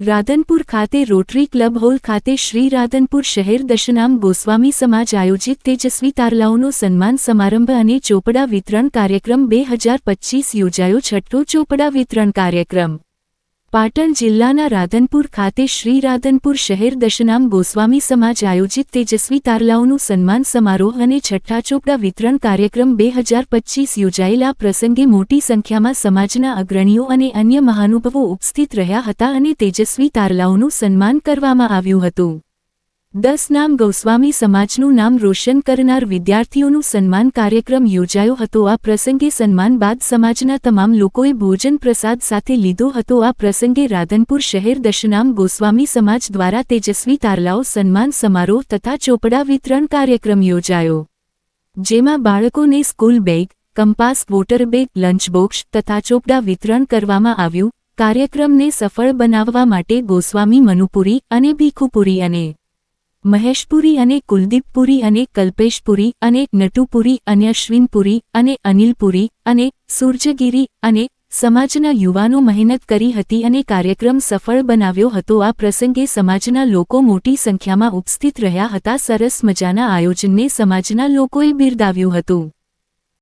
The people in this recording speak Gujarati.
રાધનપુર ખાતે રોટરી ક્લબ હોલ ખાતે શ્રી રાધનપુર શહેર દશનામ ગોસ્વામી સમાજ આયોજિત તેજસ્વી તારલાઓનો સન્માન સમારંભ અને ચોપડા વિતરણ કાર્યક્રમ બે હજાર યોજાયો છઠ્ઠો ચોપડા વિતરણ કાર્યક્રમ. પાટણ જિલ્લાના રાધનપુર ખાતે શ્રી રાધનપુર શહેર દશનામ ગોસ્વામી સમાજ આયોજિત તેજસ્વી તારલાઓનું સન્માન સમારોહ અને છઠ્ઠા ચોપડા વિતરણ કાર્યક્રમ બે હજાર પચ્ચીસ યોજાયેલા પ્રસંગે મોટી સંખ્યામાં સમાજના અગ્રણીઓ અને અન્ય મહાનુભાવો ઉપસ્થિત રહ્યા હતા અને તેજસ્વી તારલાઓનું સન્માન કરવામાં આવ્યું હતું. દસ નામ ગોસ્વામી સમાજનું નામ રોશન કરનાર વિદ્યાર્થીઓનું સન્માન કાર્યક્રમ યોજાયો હતો. આ પ્રસંગે સન્માન બાદ સમાજના તમામ લોકોએ ભોજન પ્રસાદ સાથે લીધો હતો. આ પ્રસંગે રાધનપુર શહેર દશનામ ગોસ્વામી સમાજ દ્વારા તેજસ્વી તારલાઓ સન્માન સમારોહ તથા ચોપડા વિતરણ કાર્યક્રમ યોજાયો. જેમાં બાળકોને school bag, compass, water bag, lunch box તથા ચોપડા વિતરણ કરવામાં આવ્યું. કાર્યક્રમને સફળ બનાવવા માટે ગોસ્વામી મનુપુરી અને ભીખુપુરી અને મહેશપુરી અને કુલદીપપુરી અને કલ્પેશપુરી અને નટુપુરી અને અશ્વિનપુરી અને અનિલપુરી અને સૂર્જગીરી અને સમાજના યુવાનો મહેનત કરી હતી અને કાર્યક્રમ સફળ બનાવ્યો હતો. આ પ્રસંગે સમાજના લોકો મોટી સંખ્યામાં ઉપસ્થિત રહ્યા હતા. સરસ મજાના આયોજનને સમાજના લોકોએ બિરદાવ્યું હતું.